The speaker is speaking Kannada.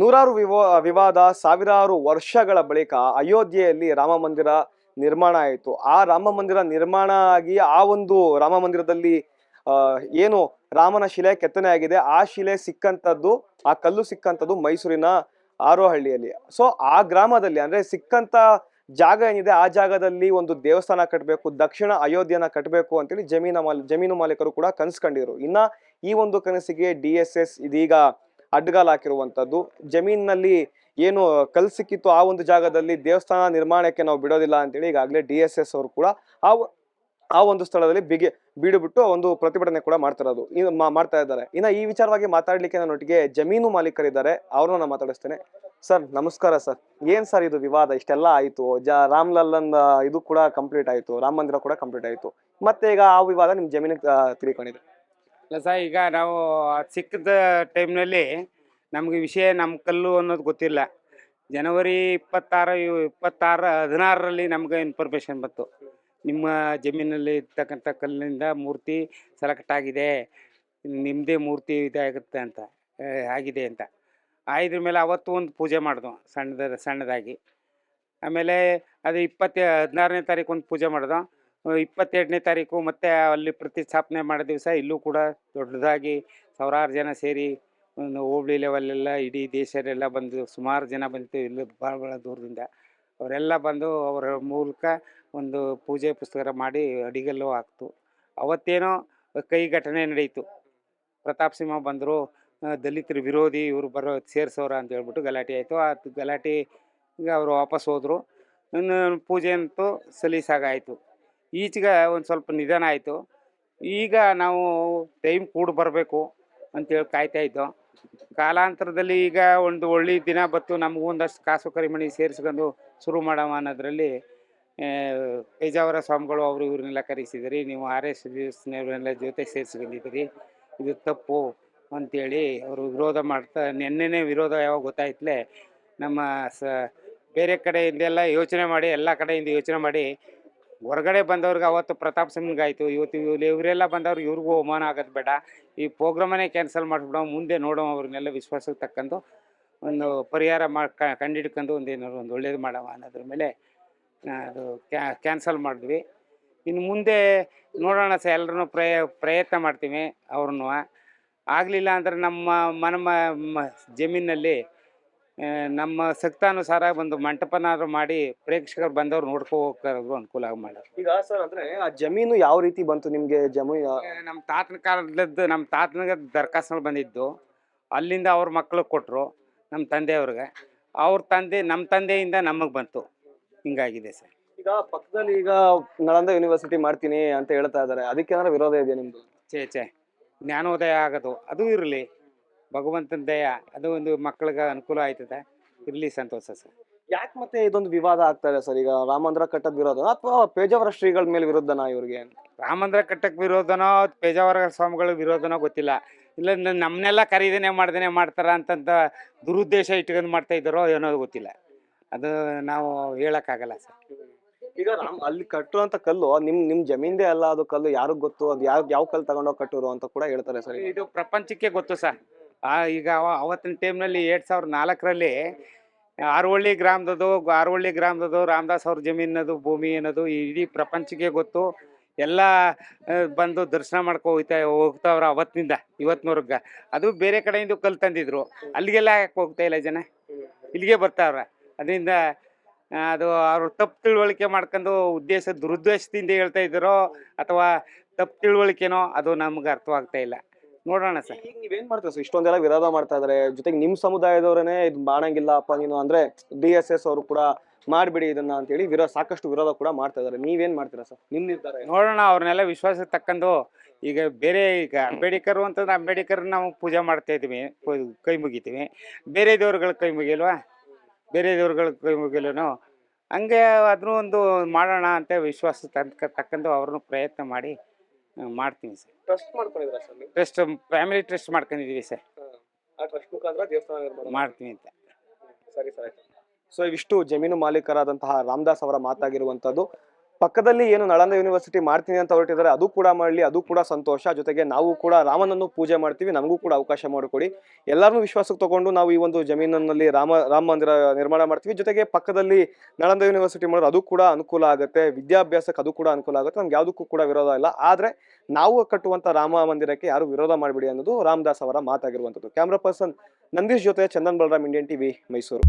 ನೂರಾರು ವಿವಾ ವಿವಾದ ಸಾವಿರಾರು ವರ್ಷಗಳ ಬಳಿಕ ಅಯೋಧ್ಯೆಯಲ್ಲಿ ರಾಮ ಮಂದಿರ ನಿರ್ಮಾಣ ಆಯಿತು. ಆ ರಾಮ ಮಂದಿರ ನಿರ್ಮಾಣ ಆಗಿ ಆ ಒಂದು ರಾಮ ಮಂದಿರದಲ್ಲಿ ಏನು ರಾಮನ ಶಿಲೆ ಕೆತ್ತನೆ ಆಗಿದೆ. ಆ ಶಿಲೆ ಸಿಕ್ಕಂಥದ್ದು, ಆ ಕಲ್ಲು ಸಿಕ್ಕಂಥದ್ದು ಮೈಸೂರಿನ ಆರೋಹಳ್ಳಿಯಲ್ಲಿ. ಸೊ ಆ ಗ್ರಾಮದಲ್ಲಿ, ಅಂದ್ರೆ ಸಿಕ್ಕಂತ ಜಾಗ ಏನಿದೆ, ಆ ಜಾಗದಲ್ಲಿ ಒಂದು ದೇವಸ್ಥಾನ ಕಟ್ಟಬೇಕು ದಕ್ಷಿಣ ಅಯೋಧ್ಯೆನ ಕಟ್ಟಬೇಕು ಅಂತೇಳಿ ಜಮೀನ ಮಾಲ್, ಜಮೀನು ಮಾಲೀಕರು ಕೂಡ ಕನಸ್ಕೊಂಡಿರು ಇನ್ನ ಈ ಒಂದು ಕನಸಿಗೆ ಡಿ ಎಸ್ ಎಸ್ ಇದೀಗ ಅಡ್ಡಗಾಲ್ ಹಾಕಿರುವಂತದ್ದು ಜಮೀನಿನಲ್ಲಿ ಏನು ಕಲ್ ಸಿಕ್ಕಿತ್ತು ಆ ಒಂದು ಜಾಗದಲ್ಲಿ ದೇವಸ್ಥಾನ ನಿರ್ಮಾಣಕ್ಕೆ ನಾವು ಬಿಡೋದಿಲ್ಲ ಅಂತೇಳಿ ಈಗಾಗಲೇ ಡಿ ಎಸ್ ಎಸ್ ಅವರು ಕೂಡ ಆ ಆ ಒಂದು ಸ್ಥಳದಲ್ಲಿ ಬಿಗಿ, ಬೀಡುಬಿಟ್ಟು ಒಂದು ಪ್ರತಿಭಟನೆ ಕೂಡ ಮಾಡ್ತಿರೋದು. ಮಾಡ್ತಾ ಇದ್ದಾರೆ. ಇನ್ನ ಈ ವಿಚಾರವಾಗಿ ಮಾತಾಡ್ಲಿಕ್ಕೆ ನನ್ನೊಟ್ಟಿಗೆ ಜಮೀನು ಮಾಲೀಕರಿದ್ದಾರೆ. ಅವ್ರನ್ನ ನಾನು ಮಾತಾಡಿಸ್ತೇನೆ. ಸರ್, ನಮಸ್ಕಾರ ಸರ್. ಏನ್ ಸರ್ ಇದು ವಿವಾದ? ಇಷ್ಟೆಲ್ಲ ಆಯ್ತು. ಜ ರಾಮ್ಲಲ್ಲನ್ ಇದು ಕೂಡ ಕಂಪ್ಲೀಟ್ ಆಯ್ತು. ರಾಮ ಮಂದಿರ ಕೂಡ ಕಂಪ್ಲೀಟ್ ಆಯ್ತು. ಮತ್ತೆ ಈಗ ಆ ವಿವಾದ ನಿಮ್ ಜಮೀನಿಗೆ ತಿಳ್ಕೊಂಡಿದೆ. ಸರ್ ಈಗ ನಾವು ಸಿಕ್ಕದ ಟೈಮ್ನಲ್ಲಿ ನಮಗೆ ವಿಷಯ ನಮ್ಮ ಕಲ್ಲು ಅನ್ನೋದು ಗೊತ್ತಿಲ್ಲ. ಜನವರಿ ಇಪ್ಪತ್ತಾರು ಇಪ್ಪತ್ತಾರ, ಹದಿನಾರರಲ್ಲಿ ನಮ್ಗೆ ಇನ್ಫಾರ್ಮೇಷನ್ ಬಂತು. ನಿಮ್ಮ ಜಮೀನಲ್ಲಿ ಇರ್ತಕ್ಕಂಥ ಕಲ್ಲಿನಿಂದ ಮೂರ್ತಿ ಸೆಲೆಕ್ಟ್ ಆಗಿದೆ ನಿಮ್ಮದೇ ಮೂರ್ತಿ ಇದಾಗುತ್ತೆ ಅಂತ ಆಗಿದೆ ಅಂತ. ಆಯ್ದ್ರ ಮೇಲೆ ಅವತ್ತು ಒಂದು ಪೂಜೆ ಮಾಡಿದ್ವು ಸಣ್ಣದ, ಸಣ್ಣದಾಗಿ. ಆಮೇಲೆ ಅದು ಇಪ್ಪತ್ತ, ಹದಿನಾರನೇ ತಾರೀಕು ಒಂದು ಪೂಜೆ ಮಾಡಿದ್ವು ಇಪ್ಪತ್ತೆರಡನೇ ತಾರೀಕು ಮತ್ತೆ ಅಲ್ಲಿ ಪ್ರತಿಷ್ಠಾಪನೆ ಮಾಡೋ ದಿವಸ ಇಲ್ಲೂ ಕೂಡ ದೊಡ್ಡದಾಗಿ ಸಾವಿರಾರು ಜನ ಸೇರಿ ಒಂದು ಹೋಬಳಿ ಲೆವೆಲೆಲ್ಲ ಇಡೀ ದೇಶದೆಲ್ಲ ಬಂದು ಸುಮಾರು ಜನ ಬಂತು ಇಲ್ಲಿ ಭಾಳ ಭಾಳ ದೂರದಿಂದ. ಅವರೆಲ್ಲ ಬಂದು ಅವರ ಮೂಲಕ ಒಂದು ಪೂಜೆ ಪುಸ್ತಕ ಮಾಡಿ ಅಡಿಗಲ್ಲು ಹಾಕ್ತು. ಅವತ್ತೇನೋ ಕೈ ಘಟನೆ ನಡೆಯಿತು ಪ್ರತಾಪ್ ಸಿಂಹ ಬಂದರು. ದಲಿತರ ವಿರೋಧಿ ಇವರು ಬರೋ ಸೇರಿಸೋರು ಅಂತ ಹೇಳ್ಬಿಟ್ಟು ಗಲಾಟೆ ಆಯಿತು. ಆ ಗಲಾಟೆಗೆ ಅವರು ವಾಪಸ್ ಹೋದರು. ಪೂಜೆ ಅಂತೂ ಸಲೀಸಾಗಾಯಿತು ಈಚೆಗೆ ಒಂದು ಸ್ವಲ್ಪ ನಿಧಾನ ಆಯಿತು. ಈಗ ನಾವು ಟೈಮ್ ಕೂಡ ಬರಬೇಕು ಅಂತೇಳಿ ಕಾಯ್ತಾ ಇದ್ದೋ. ಕಾಲಾಂತರದಲ್ಲಿ ಈಗ ಒಂದು ಒಳ್ಳೆ ದಿನ ಬತ್ತು ನಮಗೂ ಒಂದಷ್ಟು ಕಾಸು ಕರಿಮಣಿ ಸೇರಿಸ್ಕೊಂಡು ಶುರು ಮಾಡವ ಅನ್ನೋದ್ರಲ್ಲಿ ಪೇಜಾವರ ಸ್ವಾಮಿಗಳು ಅವರು ಇವ್ರನ್ನೆಲ್ಲ ಕರೆಸಿದಿರಿ. ನೀವು ಆರ್ ಎಸ್ ದಿವಸನೆಲ್ಲ ಜೊತೆ ಸೇರಿಸ್ಕೊಂಡಿದ್ದೀರಿ. ಇದು ತಪ್ಪು ಅಂತೇಳಿ ಅವರು ವಿರೋಧ ಮಾಡ್ತಾ, ನಿನ್ನೆನೇ ವಿರೋಧ ಯಾವಾಗ ಗೊತ್ತಾಯ್ತಲೇ, ನಮ್ಮ ಸ, ಬೇರೆ ಕಡೆಯಿಂದೆಲ್ಲ ಯೋಚನೆ ಮಾಡಿ, ಎಲ್ಲ ಕಡೆಯಿಂದ ಯೋಚನೆ ಮಾಡಿ ಹೊರಗಡೆ ಬಂದವ್ರಿಗೆ ಅವತ್ತು ಪ್ರತಾಪ್ ಸಿಂಗ್ಗಾಯ್ತು ಇವತ್ತು ಇವ್ರು ಇವರೆಲ್ಲ ಬಂದವ್ರಿಗೆ ಇವ್ರಿಗೂ ಅವಮಾನ ಆಗೋದು ಬೇಡ. ಈ ಪ್ರೋಗ್ರಾಮನ್ನೇ ಕ್ಯಾನ್ಸಲ್ ಮಾಡಿಬಿಡೋ ಮುಂದೆ ನೋಡೋ ಅವ್ರನ್ನೆಲ್ಲ ವಿಶ್ವಾಸಕ್ಕೆ ತಕ್ಕಂದು ಒಂದು ಪರಿಹಾರ ಮಾಡಿ ಕಂಡಿಡ್ಕೊಂಡು ಒಂದು ಏನಾದ್ರು ಒಂದು ಒಳ್ಳೇದು ಮಾಡವ ಅನ್ನೋದ್ರ ಮೇಲೆ ಅದು ಕ್ಯಾನ್ಸಲ್ ಮಾಡಿದ್ವಿ. ಇನ್ನು ಮುಂದೆ ನೋಡೋಣ ಸರ್ ಎಲ್ಲರೂ ಪ್ರಯ ಪ್ರಯತ್ನ ಮಾಡ್ತೀವಿ ಅವ್ರನ್ನೂ. ಆಗಲಿಲ್ಲ ಅಂದ್ರೆ ನಮ್ಮ ಮನ ಮ- ಜಮೀನಲ್ಲಿ ನಮ್ಮ ಸಕ್ತಾನುಸಾರ ಒಂದು ಮಂಟಪನಾದ್ರು ಮಾಡಿ ಪ್ರೇಕ್ಷಕರು ಬಂದವ್ರು ನೋಡ್ಕೋಬೇಕಾದ್ರು ಅನುಕೂಲ ಮಾಡೋದು ಈಗ ಸರ್ ಅಂದ್ರೆ ಆ ಜಮೀನು ಯಾವ ರೀತಿ ಬಂತು ನಿಮ್ಗೆ ಜಮೀನು ನಮ್ಮ ತಾತನ ಕಾಲದ್ದು ನಮ್ಮ ತಾತನಿಗೆ ದರ್ಖಾಸ್ತಗಳು ಬಂದಿದ್ದು. ಅಲ್ಲಿಂದ ಅವ್ರ ಮಕ್ಳಿಗೆ ಕೊಟ್ಟರು ನಮ್ಮ ತಂದೆಯವ್ರಿಗೆ. ಅವ್ರ ತಂದೆ ನಮ್ಮ ತಂದೆಯಿಂದ ನಮಗೆ ಬಂತು. ಹಿಂಗಾಗಿದೆ ಸರ್. ಈಗ ಪಕ್ಕದಲ್ಲಿ ಈಗ ನಳಂದ ಯೂನಿವರ್ಸಿಟಿ ಮಾಡ್ತೀನಿ ಅಂತ ಹೇಳ್ತಾ ಇದಾರೆ ಅದಕ್ಕೆ ಏನಾದ್ರು ವಿರೋಧ ಇದೆಯಾ ನಿಮ್ದು? ಛೇ ಚೇ ಜ್ಞಾನೋದಯ ಆಗೋದು. ಅದು ಇರಲಿ. ಭಗವಂತನ ದಯ ಅದು ಒಂದು ಮಕ್ಕಳಿಗೆ ಅನುಕೂಲ ಆಯ್ತದೆ. ಇರಲಿ ಸಂತೋಷ ಸರ್. ಯಾಕೆ ಮತ್ತೆ ಇದೊಂದು ವಿವಾದ ಆಗ್ತಾ ಇದೆ ಸರ್? ಈಗ ರಾಮಂದ್ರ ಕಟ್ಟದ ವಿರೋಧ ಅಥವಾ ಪೇಜಾವರ ಶ್ರೀಗಳ ಮೇಲೆ ವಿರೋಧನ ಇವ್ರಿಗೆ? ರಾಮಂದ್ರ ಕಟ್ಟಕ್ಕೆ ವಿರೋಧನೋ ಪೇಜಾವರ ಸ್ವಾಮಿಗಳ ವಿರೋಧನೋ ಗೊತ್ತಿಲ್ಲ. ಇಲ್ಲ ನ- ನಮ್ಮನ್ನೆಲ್ಲ ಖರೀದಿನೇ ಮಾಡ್ದೇನೆ ಮಾಡ್ತಾರ ಅಂತಂತ ದುರುದ್ದೇಶ ಇಟ್ಕೊಂಡು ಮಾಡ್ತಾ ಇದ್ದಾರೋ ಏನೋ ಗೊತ್ತಿಲ್ಲ. ಅದು ನಾವು ಹೇಳಕ್ಕಾಗಲ್ಲ ಸರ್. ಈಗ ರಾಮ್ ಅಲ್ಲಿ ಕಟ್ಟುವಂತ ಕಲ್ಲು ನಿಮ್ ನಿಮ್ ಜಮೀನ್ದೇ ಅಲ್ಲ ಅದು ಕಲ್ಲು ಯಾರಿಗ್ ಗೊತ್ತು? ಅದು ಯಾವ ಯಾವ ಕಲ್ಲು ತಗೊಂಡೋಗಿ ಕಟ್ಟೋರು ಅಂತ ಕೂಡ ಹೇಳ್ತಾರೆ ಸರ್ ಇದು ಪ್ರಪಂಚಕ್ಕೆ ಗೊತ್ತು ಸರ್. ಆ, ಈಗ ಅವ- ಅವತ್ತಿನ ಟೈಮ್ನಲ್ಲಿ ಎರಡು ಸಾವಿರದ ನಾಲ್ಕರಲ್ಲಿ ಆರೋಳ್ಳಿ ಗ್ರಾಮದದು ಆರೋಳ್ಳಿ ಗ್ರಾಮದದು ರಾಮದಾಸ್ ಅವ್ರ ಜಮೀನದು ಭೂಮಿ ಅನ್ನೋದು ಇಡೀ ಪ್ರಪಂಚಕ್ಕೆ ಗೊತ್ತು. ಎಲ್ಲ ಬಂದು ದರ್ಶನ ಮಾಡ್ಕೊ ಹೋಗ್ತಾ, ಹೋಗ್ತಾವ್ರ ಅವತ್ತಿನಿಂದ ಇವತ್ತಿನವ್ರಿಗೆ ಅದು ಬೇರೆ ಕಡೆಯಿಂದ ಕಲ್ತಂದಿದ್ರು ಅಲ್ಲಿಗೆಲ್ಲ ಯಾಕೆ ಹೋಗ್ತಾ ಇಲ್ಲ ಜನ? ಇಲ್ಲಿಗೆ ಬರ್ತಾವ್ರ. ಅದರಿಂದ ಅದು ಅವ್ರು ತಪ್ಪು ತಿಳುವಳಿಕೆ ಮಾಡ್ಕೊಂಡು ಉದ್ದೇಶ, ದುರುದ್ದೇಶದಿಂದ ಹೇಳ್ತಾ ಇದ್ದಾರೋ ಅಥವಾ ತಪ್ಪು ತಿಳುವಳಿಕೆನೋ, ಅದು ನಮ್ಗೆ ಅರ್ಥವಾಗ್ತಾ ಇಲ್ಲ. ನೋಡೋಣ ಸರ್. ಈಗ ನೀವೇನ್ ಮಾಡ್ತೀರಾ ಸರ್? ಇಷ್ಟೊಂದೆಲ್ಲ ವಿರೋಧ ಮಾಡ್ತಾ ಇದಾರೆ. ಜೊತೆಗೆ ನಿಮ್ ಸಮುದಾಯದವರೇ ಇದು ಮಾಡಂಗಿಲ್ಲಪ್ಪ ನೀನು ಅಂದ್ರೆ ಡಿ ಎಸ್ ಎಸ್ ಅವರು ಕೂಡ ಮಾಡ್ಬಿಡಿ ಇದನ್ನ ಅಂತ ಹೇಳಿ ವಿರೋಧ ಸಾಕಷ್ಟು ವಿರೋಧ ಕೂಡ ಮಾಡ್ತಾ ಇದಾರೆ. ನೀವೇನ್ ಮಾಡ್ತೀರಾ ಸರ್? ನಿಮ್ ನಿರ್ಧಾರ ಏನು? ನೋಡೋಣ ಅವ್ರನ್ನೆಲ್ಲ ವಿಶ್ವಾಸಕ್ಕೆ ತಕ್ಕಂದು ಈಗ ಬೇರೆ ಈಗ ಅಂಬೇಡ್ಕರ್ ಅಂತಂದ್ರೆ ಅಂಬೇಡ್ಕರ್ ನಾವು ಪೂಜೆ ಮಾಡ್ತಾ ಇದ್ದೀವಿ ಪೂ- ಕೈ ಮುಗಿತೀವಿ. ಬೇರೆ ದೇವ್ರುಗಳ ಕೈ ಮುಗಿಲ್ವಾ ಬೇರೆ ದೇವ್ರುಗಳ ಕೈ ಮುಗಿಲೂ ಹಂಗೆ ಅದನ್ನೂ ಒಂದು ಮಾಡೋಣ ಅಂತ ವಿಶ್ವಾಸ ತಕ್ಕ ತಕ್ಕಂದು ಅವ್ರನ್ನೂ ಪ್ರಯತ್ನ ಮಾಡಿ ಆ, ಮಾಡ್ತೀವಿ ಸರ್. ಟ್ರಸ್ಟ್ ಮಾಡ್ಕೊಂಡಿದ್ರ ಸರ್ ಟ್ರಸ್ಟ್ ಫ್ಯಾಮಿಲಿ ಟ್ರಸ್ಟ್ ಮಾಡ್ಕೊಂಡಿದ್ದೀವಿ ಸರ್. ಆ ಟ್ರಸ್ಟ್ ಮುಖಾಂತರ ದೇವಸ್ಥಾನ ನಿರ್ಮಾಣ ಮಾಡ್ತೀನಿ ಅಂತ. ಸರಿ ಸರ್ ಸೊ ಇವಿಷ್ಟು ಜಮೀನು ಮಾಲೀಕರಾದಂತಹ ರಾಮದಾಸ್ ಅವರ ಮಾತಾಗಿರುವಂತದ್ದು ಪಕ್ಕದಲ್ಲಿ ಏನು ನಳಂದ ಯೂನಿವರ್ಸಿಟಿ ಮಾಡ್ತೀನಿ ಅಂತ ಹೊರಟಿದ್ದಾರೆ, ಅದು ಕೂಡ ಮಾಡಲಿ, ಅದು ಕೂಡ ಸಂತೋಷ. ಜೊತೆಗೆ ನಾವು ಕೂಡ ರಾಮನನ್ನು ಪೂಜೆ ಮಾಡ್ತೀವಿ, ನಮಗೂ ಕೂಡ ಅವಕಾಶ ಮಾಡಿಕೊಡಿ. ಎಲ್ಲರನ್ನೂ ವಿಶ್ವಾಸಕ್ಕೆ ತಗೊಂಡು ನಾವು ಈ ಒಂದು ಜಮೀನಿನಲ್ಲಿ ರಾಮ ರಾಮ ಮಂದಿರ ನಿರ್ಮಾಣ ಮಾಡ್ತೀವಿ. ಜೊತೆಗೆ ಪಕ್ಕದಲ್ಲಿ ನಳಂದ ಯೂನಿವರ್ಸಿಟಿ ಮಾಡೋದು ಅದು ಕೂಡ ಅನುಕೂಲ ಆಗುತ್ತೆ, ವಿದ್ಯಾಭ್ಯಾಸಕ್ಕೆ ಅದು ಕೂಡ ಅನುಕೂಲ ಆಗುತ್ತೆ, ನಮ್ಗೆ ಯಾವುದಕ್ಕೂ ಕೂಡ ವಿರೋಧ ಇಲ್ಲ. ಆದರೆ ನಾವು ಕಟ್ಟುವಂಥ ರಾಮ ಮಂದಿರಕ್ಕೆ ಯಾರು ವಿರೋಧ ಮಾಡಬೇಡಿ ಅನ್ನೋದು ರಾಮದಾಸ್ ಅವರ ಮಾತಾಗಿರುವಂಥದ್ದು. ಕ್ಯಾಮ್ರಾ ಪರ್ಸನ್ ನಂದೀಶ್ ಜೊತೆ ಚಂದನ್ ಬಲರಾಮ್ ಇಂಡಿಯನ್ ಟಿವಿ ಮೈಸೂರು